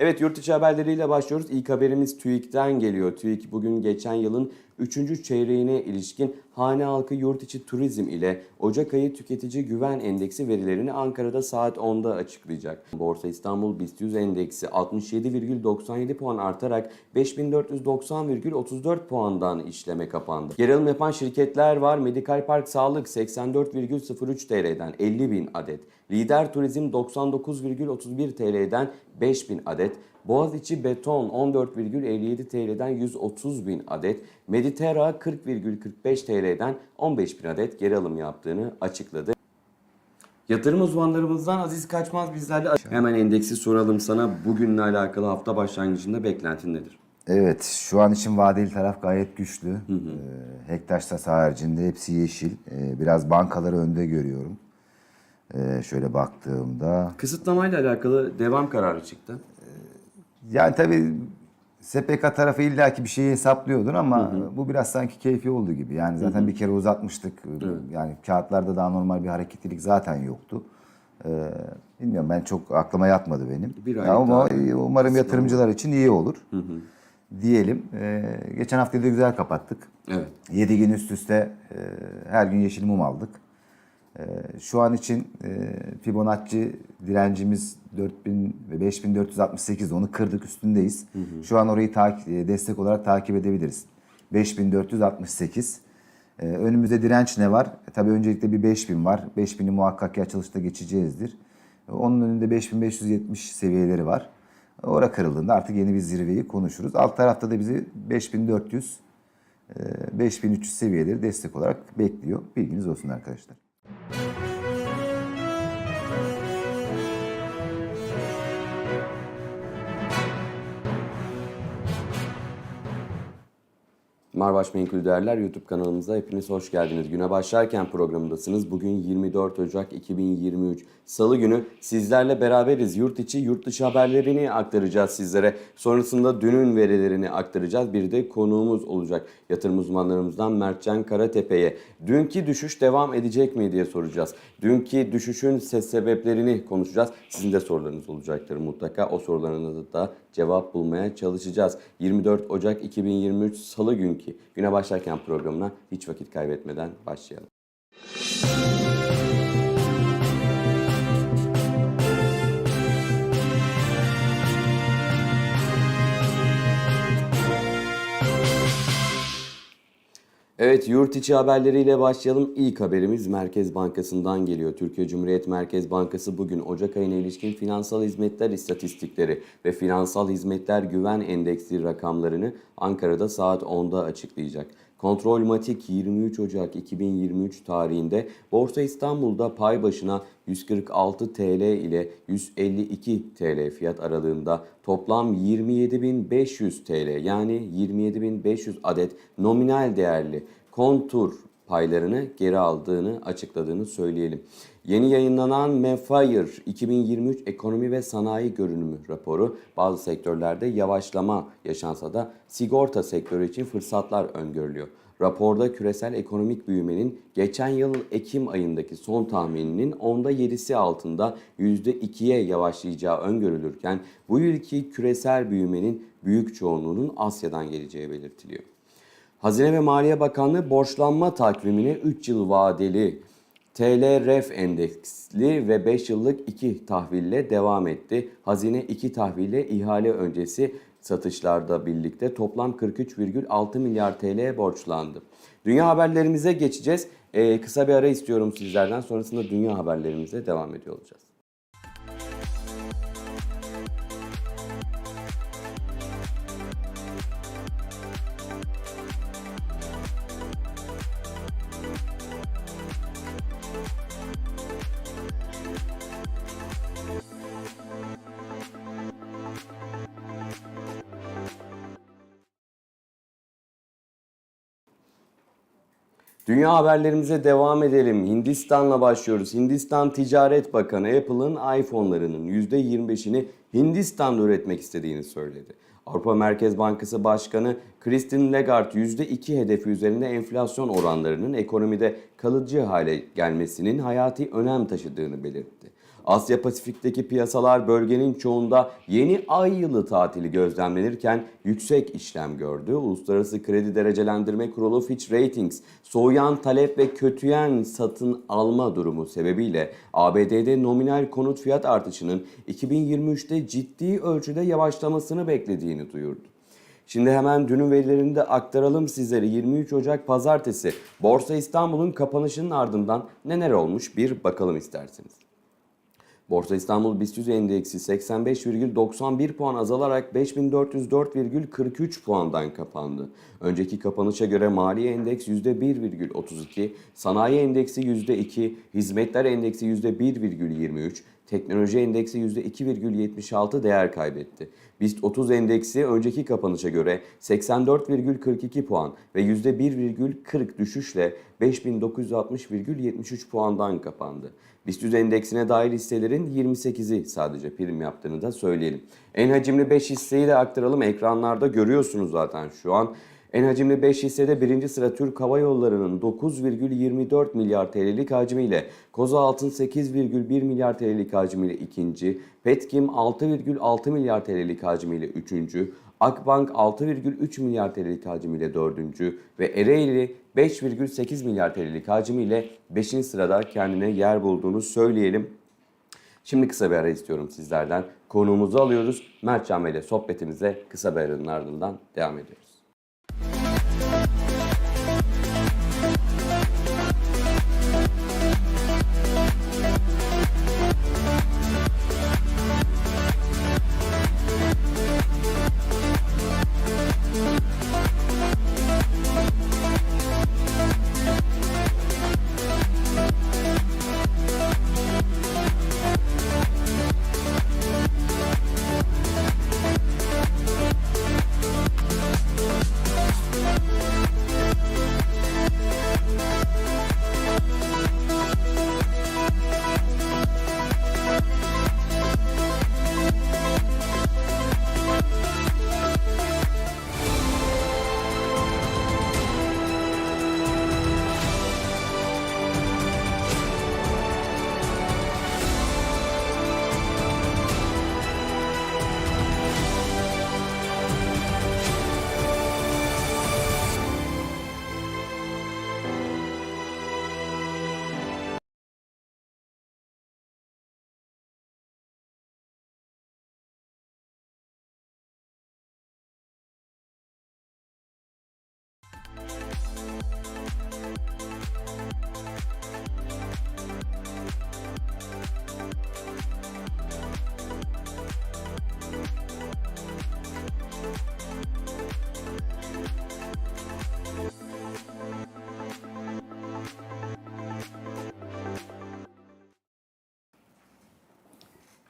Evet yurt içi haberleriyle başlıyoruz. İlk haberimiz TÜİK'ten geliyor. TÜİK bugün geçen yılın 3. çeyreğine ilişkin hane halkı yurt içi turizm ile Ocak ayı tüketici güven endeksi verilerini Ankara'da saat 10'da açıklayacak. Borsa İstanbul BIST 100 endeksi 67,97 puan artarak 5490,34 puandan işleme kapandı. Yer alım yapan şirketler var. Medikal Park Sağlık 84,03 TL'den 50 bin adet. Lider Turizm 99,31 TL'den 5000 adet. Boğaziçi Beton 14,57 TL'den 130 bin adet. Meditera 40,45 TL'den 15 bin adet geri alım yaptığını açıkladı. Yatırım uzmanlarımızdan Aziz Kaçmaz bizlerle. Hemen endeksi soralım sana. Bugünle alakalı hafta başlangıcında beklentin nedir? Evet, şu an için vadeli taraf gayet güçlü. Ee, Hektaş'ta haricinde hepsi yeşil. Ee, biraz bankaları önde görüyorum. Ee, şöyle baktığımda. Kısıtlamayla alakalı devam kararı çıktı. Yani tabii SPK tarafı illaki bir şeyi hesaplıyordur ama bu biraz sanki keyfi olduğu gibi. Yani zaten bir kere uzatmıştık. Yani kağıtlarda daha normal bir hareketlilik zaten yoktu. Ee, bilmiyorum ben çok aklıma yatmadı benim. Bir Ya ama umarım yatırımcılar için iyi olur. Diyelim. Ee, geçen hafta da güzel kapattık. Evet. 7 gün üst üste e, her gün yeşil mum aldık. E, şu an için e, Fibonacci direncimiz 4000 ve 5468 onu kırdık üstündeyiz. Şu an orayı e, destek olarak takip edebiliriz. 5468. E, önümüzde direnç ne var? E, tabii öncelikle bir 5000 var. 5000'i muhakkak ki açılışta geçeceğizdir. E, onun önünde 5570 seviyeleri var. Ora kırıldığında artık yeni bir zirveyi konuşuruz. Alt tarafta da bizi 5400 e, 5300 seviyeleri destek olarak bekliyor. Bilginiz olsun arkadaşlar. Marbaş Menkul Değerler YouTube kanalımıza hepiniz hoş geldiniz. Güne başlarken programındasınız. Bugün 24 Ocak 2023 Salı günü sizlerle beraberiz. Yurt içi, yurt dışı haberlerini aktaracağız sizlere. Sonrasında dünün verilerini aktaracağız. Bir de konuğumuz olacak. Yatırım uzmanlarımızdan Mertcan Karatepe'ye. Dünkü düşüş devam edecek mi diye soracağız. Dünkü düşüşün ses sebeplerini konuşacağız. Sizin de sorularınız olacaktır mutlaka. O sorularınıza da cevap bulmaya çalışacağız. 24 Ocak 2023 Salı günkü güne başlarken programına hiç vakit kaybetmeden başlayalım. Evet yurt içi haberleriyle başlayalım. İlk haberimiz Merkez Bankası'ndan geliyor. Türkiye Cumhuriyet Merkez Bankası bugün Ocak ayına ilişkin finansal hizmetler istatistikleri ve finansal hizmetler güven endeksi rakamlarını Ankara'da saat 10'da açıklayacak. Kontrolmatik 23 Ocak 2023 tarihinde Borsa İstanbul'da pay başına 146 TL ile 152 TL fiyat aralığında toplam 27.500 TL yani 27.500 adet nominal değerli kontur paylarını geri aldığını açıkladığını söyleyelim. Yeni yayınlanan Mefire 2023 Ekonomi ve Sanayi Görünümü raporu bazı sektörlerde yavaşlama yaşansa da sigorta sektörü için fırsatlar öngörülüyor. Raporda küresel ekonomik büyümenin geçen yıl Ekim ayındaki son tahmininin onda 7'si altında %2'ye yavaşlayacağı öngörülürken bu yılki küresel büyümenin büyük çoğunluğunun Asya'dan geleceği belirtiliyor. Hazine ve Maliye Bakanlığı borçlanma takvimine 3 yıl vadeli TL ref endeksli ve 5 yıllık 2 tahville devam etti. Hazine 2 tahville ihale öncesi satışlarda birlikte toplam 43,6 milyar TL borçlandı. Dünya haberlerimize geçeceğiz. Ee, kısa bir ara istiyorum sizlerden. Sonrasında dünya haberlerimize devam ediyor olacağız. Dünya haberlerimize devam edelim. Hindistan'la başlıyoruz. Hindistan Ticaret Bakanı Apple'ın iPhone'larının %25'ini Hindistan'da üretmek istediğini söyledi. Avrupa Merkez Bankası Başkanı Christine Lagarde %2 hedefi üzerinde enflasyon oranlarının ekonomide kalıcı hale gelmesinin hayati önem taşıdığını belirtti. Asya Pasifik'teki piyasalar bölgenin çoğunda yeni ay yılı tatili gözlemlenirken yüksek işlem gördü. Uluslararası Kredi Derecelendirme Kurulu Fitch Ratings, soğuyan talep ve kötüyen satın alma durumu sebebiyle ABD'de nominal konut fiyat artışının 2023'te ciddi ölçüde yavaşlamasını beklediğini duyurdu. Şimdi hemen dünün verilerini de aktaralım sizlere. 23 Ocak Pazartesi Borsa İstanbul'un kapanışının ardından neler olmuş bir bakalım isterseniz. Borsa İstanbul BIST 100 endeksi 85,91 puan azalarak 5404,43 puandan kapandı. Önceki kapanışa göre mali endeks %1,32, sanayi endeksi %2, hizmetler endeksi %1,23, teknoloji endeksi %2,76 değer kaybetti. BIST 30 endeksi önceki kapanışa göre 84,42 puan ve %1,40 düşüşle 5960,73 puandan kapandı. BIST 100 endeksine dahil hisselerin 28'i sadece prim yaptığını da söyleyelim. En hacimli 5 hisseyi de aktaralım. Ekranlarda görüyorsunuz zaten şu an. En hacimli 5 hissede birinci sıra Türk Hava Yolları'nın 9,24 milyar TL'lik hacmiyle, Koza Altın 8,1 milyar TL'lik hacmiyle ikinci, Petkim 6,6 milyar TL'lik hacmiyle üçüncü, Akbank 6,3 milyar TL'lik hacmiyle dördüncü ve Ereğli 5,8 milyar TL'lik hacmiyle 5. sırada kendine yer bulduğunu söyleyelim. Şimdi kısa bir ara istiyorum sizlerden. Konuğumuzu alıyoruz. Mert ile sohbetimize kısa bir aranın ardından devam ediyoruz.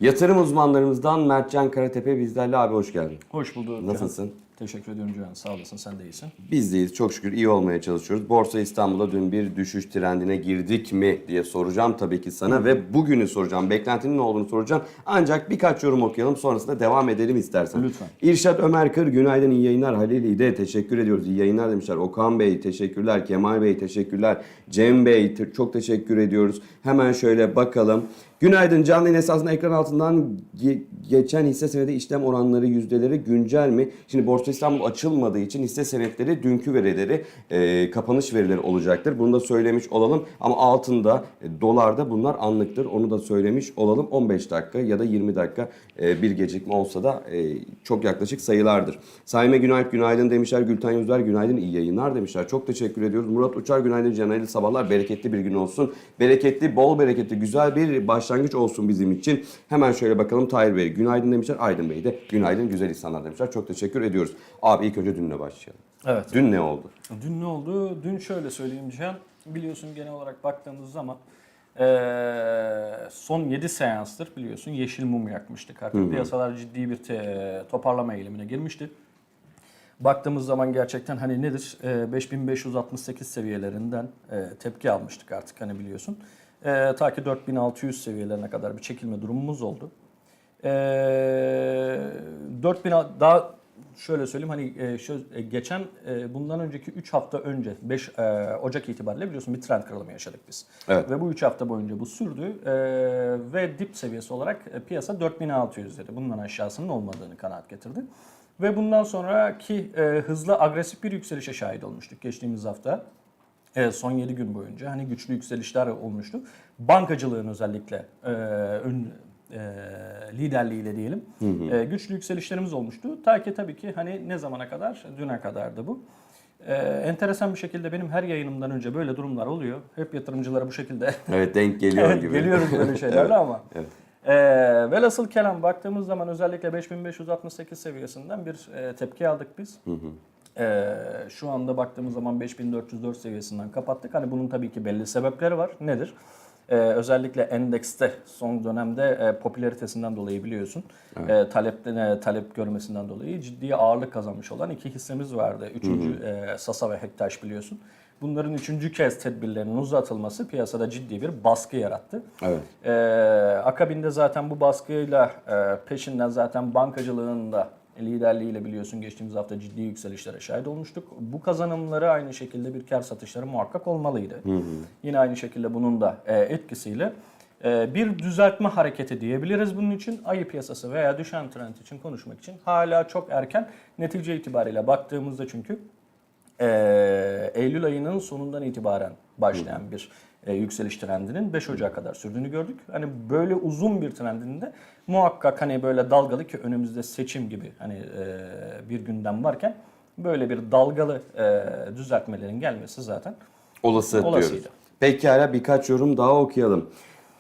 Yatırım uzmanlarımızdan Mertcan Karatepe bizlerle abi hoş geldin. Hoş bulduk. Nasılsın? Cihan. Teşekkür ediyorum Cihan. Sağ olasın. Sen de iyisin. Biz deyiz. Çok şükür iyi olmaya çalışıyoruz. Borsa İstanbul'da dün bir düşüş trendine girdik mi diye soracağım tabii ki sana ve bugünü soracağım. Beklentinin ne olduğunu soracağım. Ancak birkaç yorum okuyalım sonrasında devam edelim istersen. Lütfen. İrşat Ömer Kır günaydın iyi yayınlar. Halil İde teşekkür ediyoruz. İyi yayınlar demişler. Okan Bey teşekkürler. Kemal Bey teşekkürler. Cem Bey çok teşekkür ediyoruz. Hemen şöyle bakalım. Günaydın canlı yayın esasında ekran altından ge- geçen hisse senedi işlem oranları yüzdeleri güncel mi? Şimdi Borsa İstanbul açılmadığı için hisse senetleri dünkü verileri e, kapanış verileri olacaktır. Bunu da söylemiş olalım ama altında e, dolarda bunlar anlıktır. Onu da söylemiş olalım. 15 dakika ya da 20 dakika e, bir gecikme olsa da e, çok yaklaşık sayılardır. Saime Günalp günaydın demişler. Gülten Yüzler günaydın iyi yayınlar demişler. Çok teşekkür ediyoruz. Murat Uçar günaydın Can hayırlı sabahlar. Bereketli bir gün olsun. Bereketli, bol bereketli, güzel bir başlangıç olsun bizim için. Hemen şöyle bakalım Tahir Bey günaydın demişler. Aydın Bey de günaydın güzel insanlar demişler. Çok teşekkür ediyoruz. Abi ilk önce dünle başlayalım. Evet. Dün ne oldu? Dün ne oldu? Dün şöyle söyleyeyim Cihan. Biliyorsun genel olarak baktığımız zaman eee, son 7 seanstır biliyorsun yeşil mum yakmıştık. Artık piyasalar ciddi bir toparlama eğilimine girmişti. Baktığımız zaman gerçekten hani nedir? Eee, 5568 seviyelerinden eee, tepki almıştık artık hani biliyorsun. Eee, ta ki 4600 seviyelerine kadar bir çekilme durumumuz oldu. Eee 4000 a- daha şöyle söyleyeyim hani e, şu, e, geçen e, bundan önceki 3 hafta önce 5 e, Ocak itibariyle biliyorsun bir trend kırılımı yaşadık biz. Evet. Ve bu 3 hafta boyunca bu sürdü e, ve dip seviyesi olarak e, piyasa 4600 dedi. Bundan aşağısının olmadığını kanaat getirdi. Ve bundan sonraki e, hızlı agresif bir yükselişe şahit olmuştuk geçtiğimiz hafta. Evet, son 7 gün boyunca hani güçlü yükselişler olmuştu. Bankacılığın özellikle e, ön e, liderliğiyle diyelim e, güçlü yükselişlerimiz olmuştu. Ta ki tabii ki hani ne zamana kadar? Düne kadardı bu. E, enteresan bir şekilde benim her yayınımdan önce böyle durumlar oluyor. Hep yatırımcılara bu şekilde Evet denk geliyor Evet, gibi. Geliyoruz böyle şeylerle Evet, ama. evet. Ee, velhasıl kelam baktığımız zaman özellikle 5568 seviyesinden bir e, tepki aldık biz. Ee, şu anda baktığımız zaman 5404 seviyesinden kapattık. Hani bunun tabii ki belli sebepleri var. Nedir? Ee, özellikle endekste son dönemde e, popülaritesinden dolayı biliyorsun. E, talepten e, talep görmesinden dolayı ciddi ağırlık kazanmış olan iki hissemiz vardı. Üçüncü e, Sasa ve Hektaş biliyorsun. Bunların üçüncü kez tedbirlerinin uzatılması piyasada ciddi bir baskı yarattı. Evet. Ee, akabinde zaten bu baskıyla e, peşinden zaten bankacılığın da liderliğiyle biliyorsun geçtiğimiz hafta ciddi yükselişlere şahit olmuştuk. Bu kazanımları aynı şekilde bir kar satışları muhakkak olmalıydı. Yine aynı şekilde bunun da e, etkisiyle e, bir düzeltme hareketi diyebiliriz bunun için. Ayı piyasası veya düşen trend için konuşmak için hala çok erken. Netice itibariyle baktığımızda çünkü ee, Eylül ayının sonundan itibaren başlayan bir e, yükseliş trendinin 5 Ocak'a kadar sürdüğünü gördük. Hani böyle uzun bir trendin de muhakkak hani böyle dalgalı ki önümüzde seçim gibi hani e, bir gündem varken böyle bir dalgalı e, düzeltmelerin gelmesi zaten Olası Olasıydı. diyoruz. Pekala birkaç yorum daha okuyalım.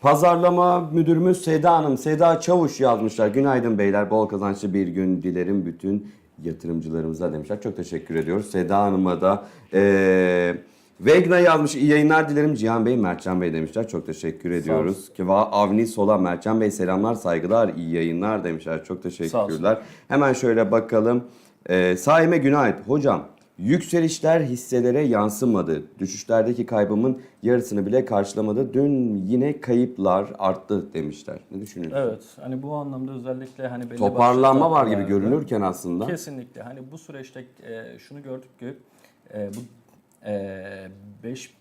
Pazarlama müdürümüz Seda Hanım, Seda Çavuş yazmışlar. Günaydın beyler, bol kazançlı bir gün dilerim bütün yatırımcılarımıza demişler. Çok teşekkür ediyoruz. Seda Hanım'a da ee, Vegna yazmış. İyi yayınlar dilerim Cihan Bey, Mertcan Bey demişler. Çok teşekkür ediyoruz. Kiva Avni Sola, Mertcan Bey selamlar, saygılar, iyi yayınlar demişler. Çok teşekkürler. Hemen şöyle bakalım. Ee, Saime günaydın. Hocam Yükselişler hisselere yansımadı. Düşüşlerdeki kaybımın yarısını bile karşılamadı. Dün yine kayıplar arttı demişler. Ne düşünüyorsun? evet hani bu anlamda özellikle hani belli Toparlanma var gibi görünürken aslında. Kesinlikle. Hani bu süreçte e, şunu gördük ki e, 5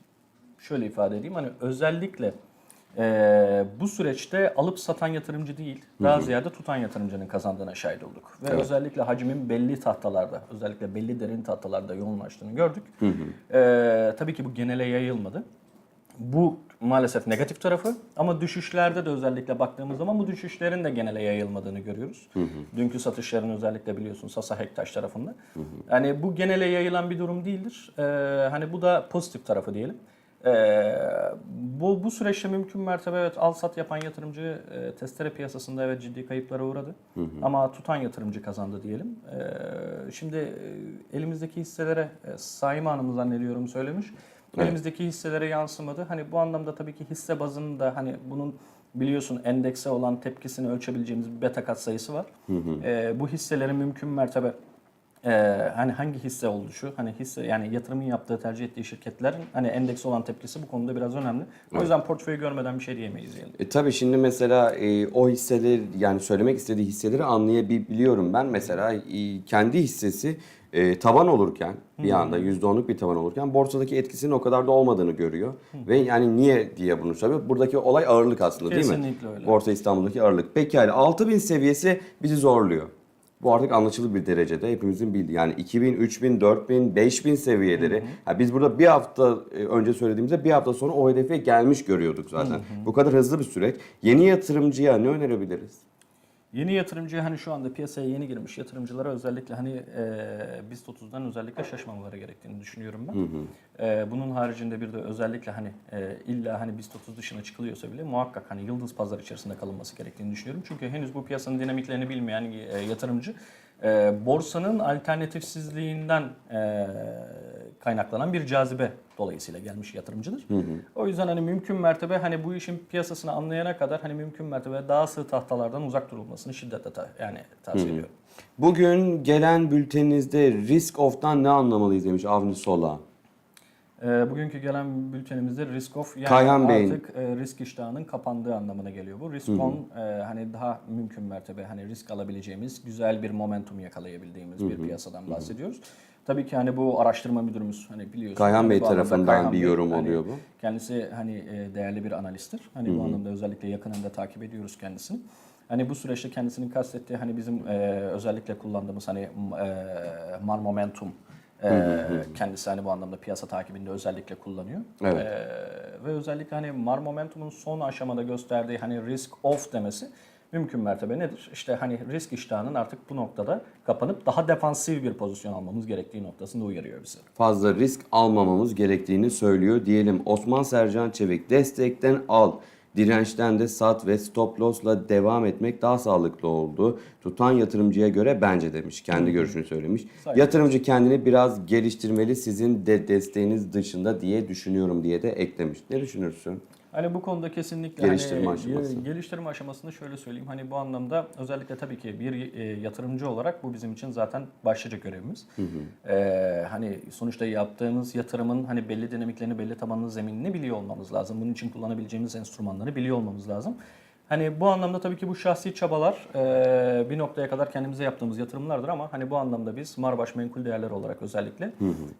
şöyle ifade edeyim hani özellikle e, bu süreçte alıp satan yatırımcı değil daha ziyade tutan yatırımcının kazandığına şahit olduk. Ve Evet. özellikle hacmin belli tahtalarda özellikle belli derin tahtalarda yoğunlaştığını gördük. E, tabii ki bu genele yayılmadı. Bu maalesef negatif tarafı ama düşüşlerde de özellikle baktığımız zaman bu düşüşlerin de genele yayılmadığını görüyoruz. Dünkü satışların özellikle biliyorsun Sasa Hektaş tarafında. Yani bu genele yayılan bir durum değildir. Ee, hani bu da pozitif tarafı diyelim. Ee, bu, bu süreçte mümkün mertebe evet al sat yapan yatırımcı e, testere piyasasında evet ciddi kayıplara uğradı. Ama tutan yatırımcı kazandı diyelim. Ee, şimdi e, elimizdeki hisselere e, Saime Hanım zannediyorum söylemiş. Elimizdeki hisselere yansımadı. Hani bu anlamda tabii ki hisse bazında hani bunun biliyorsun endekse olan tepkisini ölçebileceğimiz bir beta kat sayısı var. Ee, bu hisselerin mümkün mertebe e, hani hangi hisse oluşu, hani hisse yani yatırımın yaptığı tercih ettiği şirketlerin hani endekse olan tepkisi bu konuda biraz önemli. O yüzden portföyü görmeden bir şey diyemeyiz yani. E, tabii şimdi mesela e, o hisseleri yani söylemek istediği hisseleri anlayabiliyorum ben. Mesela e, kendi hissesi e, tavan olurken bir anda %10'luk bir tavan olurken borsadaki etkisinin o kadar da olmadığını görüyor. Ve yani niye diye bunu soruyor. Buradaki olay ağırlık aslında değil mi? Kesinlikle öyle. Borsa İstanbul'daki ağırlık. Pekala 6000 seviyesi bizi zorluyor. Bu artık anlaşılır bir derecede hepimizin bildiği. Yani 2000, 3000, 4000, 5000 seviyeleri. Ha biz burada bir hafta e, önce söylediğimizde bir hafta sonra o hedefe gelmiş görüyorduk zaten. Bu kadar hızlı bir süreç. Yeni yatırımcıya ne önerebiliriz? Yeni yatırımcı hani şu anda piyasaya yeni girmiş yatırımcılara özellikle hani e, BIST 30'dan özellikle şaşmamaları gerektiğini düşünüyorum ben. E, bunun haricinde bir de özellikle hani e, illa hani BIST 30 dışına çıkılıyorsa bile muhakkak hani yıldız pazar içerisinde kalınması gerektiğini düşünüyorum. Çünkü henüz bu piyasanın dinamiklerini bilmeyen e, yatırımcı e, borsanın alternatifsizliğinden e, kaynaklanan bir cazibe dolayısıyla gelmiş yatırımcıdır. O yüzden hani mümkün mertebe hani bu işin piyasasını anlayana kadar hani mümkün mertebe daha sığ tahtalardan uzak durulmasını şiddetle ta- yani tavsiye ediyorum. Bugün gelen bülteninizde risk off'tan ne anlamalıyız demiş Avni Sola. Ee, bugünkü gelen bültenimizde risk off yani Kayhan artık e, risk iştahının kapandığı anlamına geliyor bu. Risk on e, hani daha mümkün mertebe hani risk alabileceğimiz güzel bir momentum yakalayabildiğimiz bir piyasadan bahsediyoruz. Tabii ki hani bu araştırma müdürümüz hani biliyorsunuz. Kayhan hani Bey tarafından Kayhan bir Bey, yorum hani oluyor bu. Kendisi hani e, değerli bir analisttir. Hani bu anlamda özellikle yakınında takip ediyoruz kendisini. Hani bu süreçte kendisinin kastettiği hani bizim e, özellikle kullandığımız hani e, Mar Momentum e, kendisi hani bu anlamda piyasa takibinde özellikle kullanıyor. Evet. E, ve özellikle hani Mar Momentum'un son aşamada gösterdiği hani risk off demesi mümkün mertebe nedir? İşte hani risk iştahının artık bu noktada kapanıp daha defansif bir pozisyon almamız gerektiği noktasında uyarıyor bizi. fazla risk almamamız gerektiğini söylüyor diyelim. Osman Sercan Çevik destekten al. Dirençten de sat ve stop loss'la devam etmek daha sağlıklı oldu. Tutan yatırımcıya göre bence demiş. Kendi görüşünü söylemiş. Saygı. Yatırımcı kendini biraz geliştirmeli sizin de desteğiniz dışında diye düşünüyorum diye de eklemiş. Ne düşünürsün? Hani bu konuda kesinlikle Geliştirme hani, aşaması. geliştirme aşamasını şöyle söyleyeyim. Hani bu anlamda özellikle tabii ki bir e, yatırımcı olarak bu bizim için zaten başlıca görevimiz. E, hani sonuçta yaptığımız yatırımın hani belli dinamiklerini, belli tabanlı zeminini biliyor olmamız lazım. Bunun için kullanabileceğimiz enstrümanları biliyor olmamız lazım. Hani bu anlamda tabii ki bu şahsi çabalar e, bir noktaya kadar kendimize yaptığımız yatırımlardır ama hani bu anlamda biz Marbaş Menkul Değerler olarak özellikle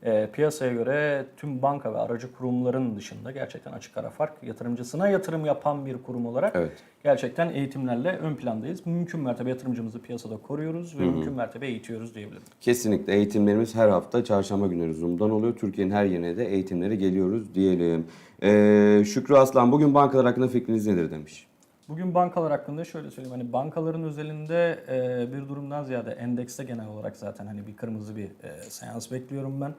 e, piyasaya göre tüm banka ve aracı kurumların dışında gerçekten açık ara fark yatırımcısına yatırım yapan bir kurum olarak Evet. gerçekten eğitimlerle ön plandayız. Mümkün mertebe yatırımcımızı piyasada koruyoruz ve mümkün mertebe eğitiyoruz diyebilirim. Kesinlikle eğitimlerimiz her hafta çarşamba günleri Zoom'dan oluyor. Türkiye'nin her yerine de eğitimlere geliyoruz diyelim. Ee, Şükrü Aslan bugün bankalar hakkında fikriniz nedir demiş. Bugün bankalar hakkında şöyle söyleyeyim. Hani bankaların özelinde e, bir durumdan ziyade endekste genel olarak zaten hani bir kırmızı bir e, seans bekliyorum ben.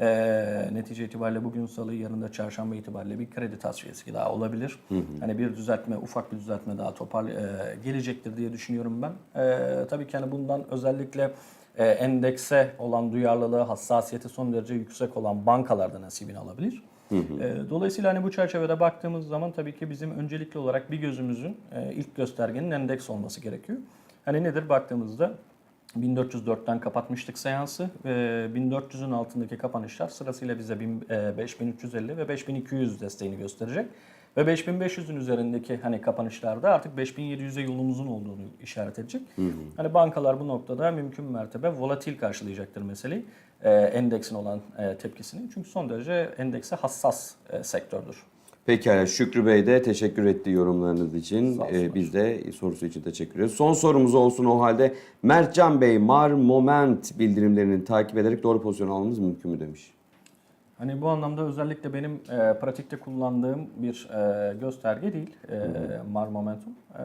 E, netice itibariyle bugün salı yarın da çarşamba itibariyle bir kredi tasfiyesi daha olabilir. Hani bir düzeltme, ufak bir düzeltme daha topar e, gelecektir diye düşünüyorum ben. E, tabii ki hani bundan özellikle e, endekse olan duyarlılığı, hassasiyeti son derece yüksek olan bankalarda nasibini alabilir. E, Dolayısıyla hani bu çerçevede baktığımız zaman tabii ki bizim öncelikli olarak bir gözümüzün e, ilk göstergenin endeks olması gerekiyor. Hani nedir baktığımızda 1404'ten kapatmıştık seansı ve 1400'ün altındaki kapanışlar sırasıyla bize 1000, e, 5350 ve 5200 desteğini gösterecek. Ve 5500'ün üzerindeki hani kapanışlarda artık 5700'e yolumuzun olduğunu işaret edecek. Hani bankalar bu noktada mümkün mertebe volatil karşılayacaktır meseleyi. E, endeksin olan e, tepkisini. Çünkü son derece endekse hassas e, sektördür. Pekala Şükrü Bey de teşekkür etti yorumlarınız için. Ee, biz de sorusu için teşekkür ediyoruz. Son sorumuz olsun o halde. Mertcan Bey, Mar Moment bildirimlerini takip ederek doğru pozisyon almamız mümkün mü demiş. Hani bu anlamda özellikle benim e, pratikte kullandığım bir e, gösterge değil e, Mar Momentum. E,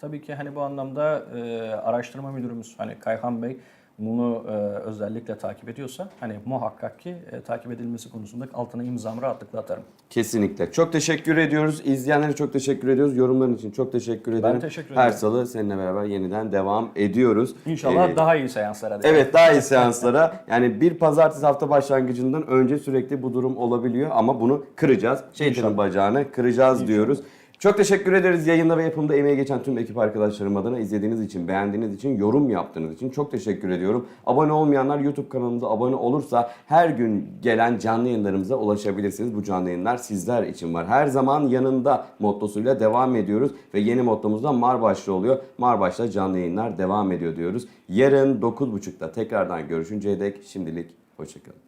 tabii ki hani bu anlamda e, araştırma müdürümüz hani Kayhan Bey bunu e, özellikle takip ediyorsa hani muhakkak ki e, takip edilmesi konusunda altına imzamı rahatlıkla atarım. Kesinlikle. Çok teşekkür ediyoruz. İzleyenlere çok teşekkür ediyoruz. Yorumların için çok teşekkür ederim. teşekkür Her ederim. salı seninle beraber yeniden devam ediyoruz. İnşallah Ee, daha iyi seanslara. diyelim. Evet daha iyi seanslara. Yani bir pazartesi hafta başlangıcından önce sürekli bu durum olabiliyor ama bunu kıracağız. Şeytanın bacağını kıracağız diyoruz. Çok teşekkür ederiz yayında ve yapımda emeği geçen tüm ekip arkadaşlarım adına izlediğiniz için, beğendiğiniz için, yorum yaptığınız için çok teşekkür ediyorum. Abone olmayanlar YouTube kanalımıza abone olursa her gün gelen canlı yayınlarımıza ulaşabilirsiniz. Bu canlı yayınlar sizler için var. Her zaman yanında mottosuyla devam ediyoruz ve yeni mottomuz da Marbaş'ta oluyor. Marbaş'ta canlı yayınlar devam ediyor diyoruz. Yarın 9.30'da tekrardan görüşünceye dek şimdilik hoşçakalın.